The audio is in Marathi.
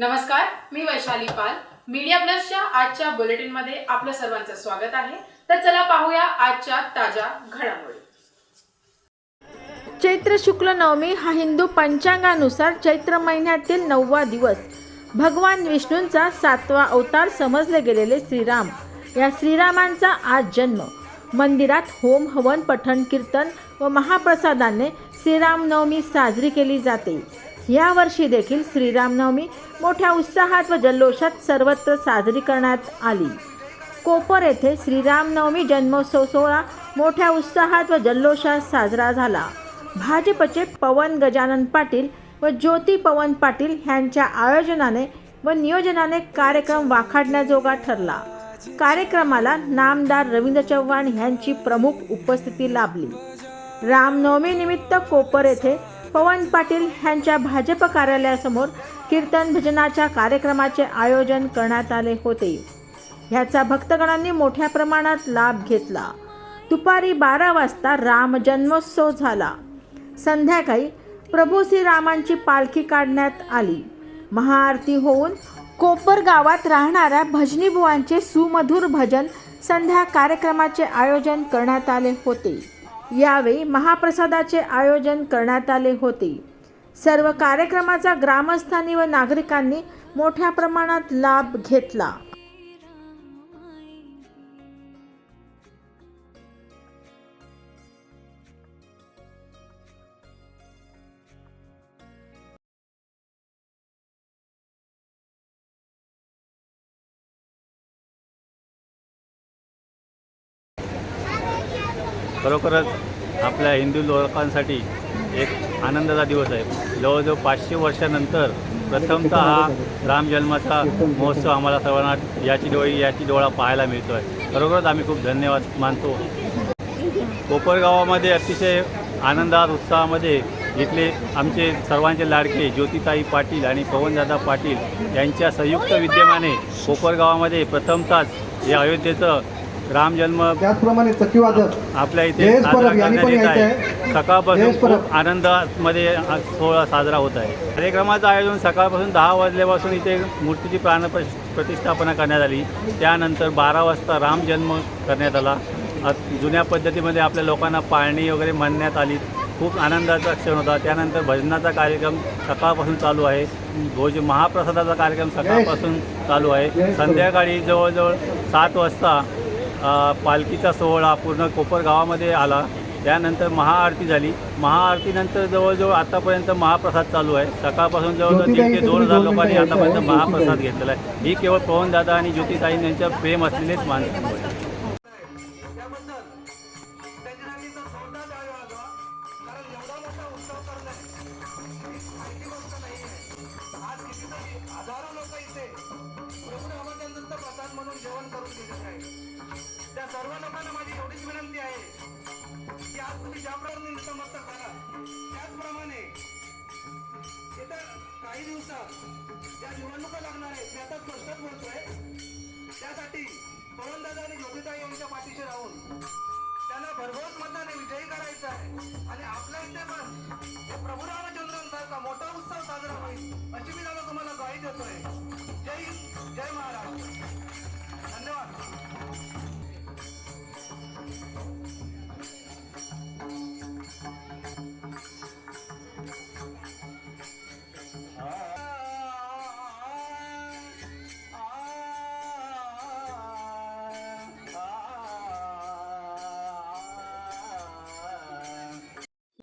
नमस्कार मी वैशाली पाल. मीडिया प्लसच्या आजच्या बुलेटिनमध्ये आपलं सर्वांचं स्वागत आहे. तर चला पाहूया आजच्या ताज्या घडामोडी. चैत्र शुक्ल नवमी हा हिंदू पंचांगानुसार चैत्र महिन्यातील नववा दिवस. भगवान विष्णूंचा सातवा अवतार समजले गेलेले श्रीराम. या श्रीरामांचा आज जन्म. मंदिरात होम हवन पठण कीर्तन व महाप्रसादाने श्रीरामनवमी साजरी केली जाते. यावर्षी देखील श्रीरामनवमी मोठ्या उत्साहात व जल्लोषात सर्वत्र साजरी करण्यात आली. कोपर येथे श्रीरामनवमी जन्मोत्सव सोहळा मोठ्या उत्साहात व जल्लोषात साजरा झाला. भाजपचे पवन गजानन पाटील व ज्योती पवन पाटील यांच्या आयोजनाने व नियोजनाने कार्यक्रम वाखाडण्याजोगा ठरला. कार्यक्रमाला नामदार रवींद्र चव्हाण यांची प्रमुख उपस्थिती लाभली. रामनवमीनिमित्त कोपर येथे पवन पाटील यांच्या भाजप कार्यालयासमोर कीर्तन भजनाच्या कार्यक्रमाचे आयोजन करण्यात आले होते. ह्याचा भक्तगणांनी मोठ्या प्रमाणात लाभ घेतला. दुपारी बारा वाजता राम जन्मोत्सव झाला. संध्याकाळी प्रभू श्रीरामांची पालखी काढण्यात आली. महाआरती होऊन कोपर गावात राहणाऱ्या भजनीबुवांचे सुमधुर भजन संध्या कार्यक्रमाचे आयोजन करण्यात आले होते. यावेळी महाप्रसादाचे आयोजन करण्यात आले होते. सर्व कार्यक्रमाचा ग्रामस्थांनी व नागरिकांनी मोठ्या प्रमाणात लाभ घेतला. खरोखरच आपल्या हिंदू लोकांसाठी एक आनंदाचा दिवस आहे. जवळजवळ पाचशे वर्षानंतर प्रथमतः हा रामजन्माचा महोत्सव आम्हाला सर्वांना याची डोळी याची डोळा पाहायला मिळतो आहे खरोखरच आम्ही खूप धन्यवाद मानतो. कोपरगावामध्ये अतिशय आनंदात उत्साहामध्ये इथले आमचे सर्वांचे लाडके ज्योतिताई पाटील आणि पवनदादा पाटील यांच्या संयुक्त विद्यमाने कोपरगावामध्ये प्रथमतःच हे अयोध्येचं रामजन्म त्याचप्रमाणे चक्रीवादक आपल्या इथे साजरा करण्यात येत आहे. सकाळपासून. खूप आनंदामध्ये सोहळा साजरा होत आहे. कार्यक्रमाचं आयोजन सकाळपासून दहा वाजल्यापासून इथे मूर्तीची प्राण प्रतिष्ठापना करण्यात आली. त्यानंतर बारा वाजता राम जन्म करण्यात आला. जुन्या पद्धतीमध्ये आपल्या लोकांना पाळणी वगैरे म्हणण्यात आली. खूप आनंदाचा क्षण होता. त्यानंतर भजनाचा कार्यक्रम सकाळपासून चालू आहे. भोज महाप्रसादाचा कार्यक्रम सकाळपासून चालू आहे. संध्याकाळी जवळजवळ सात वाजता पालखीचा सोहळा पूर्ण कोपर गावामध्ये आला. त्यानंतर महाआरती झाली. महाआरतीनंतर जवळजवळ आतापर्यंत महाप्रसाद चालू आहे. सकाळपासून जवळजवळ दीड ते दोन हजार लोकांनी आतापर्यंत महाप्रसाद घेतलेला आहे. ही केवळ पवनदादा आणि ज्योतिताई यांच्या प्रेम असलेलेच माणसं. आज तुम्ही ज्या प्रकारे झाला. त्याचप्रमाणे येत्या काही दिवसात ज्या निवडणुका लागणार आहेत मी आता स्पष्टच बोलतोय. त्यासाठी पवनदादा आणि ज्योतिताई यांच्या पाठीशी राहून त्यांना भरघोस मताने विजयी करायचं आहे. आणि आपल्या इथे पण प्रभू रामचंद्रांसारखा मोठा उत्सव साजरा होईल अशी मी दादा तुम्हाला ग्वाही देतोय. जय हिंद, जय महाराष्ट्र. धन्यवाद.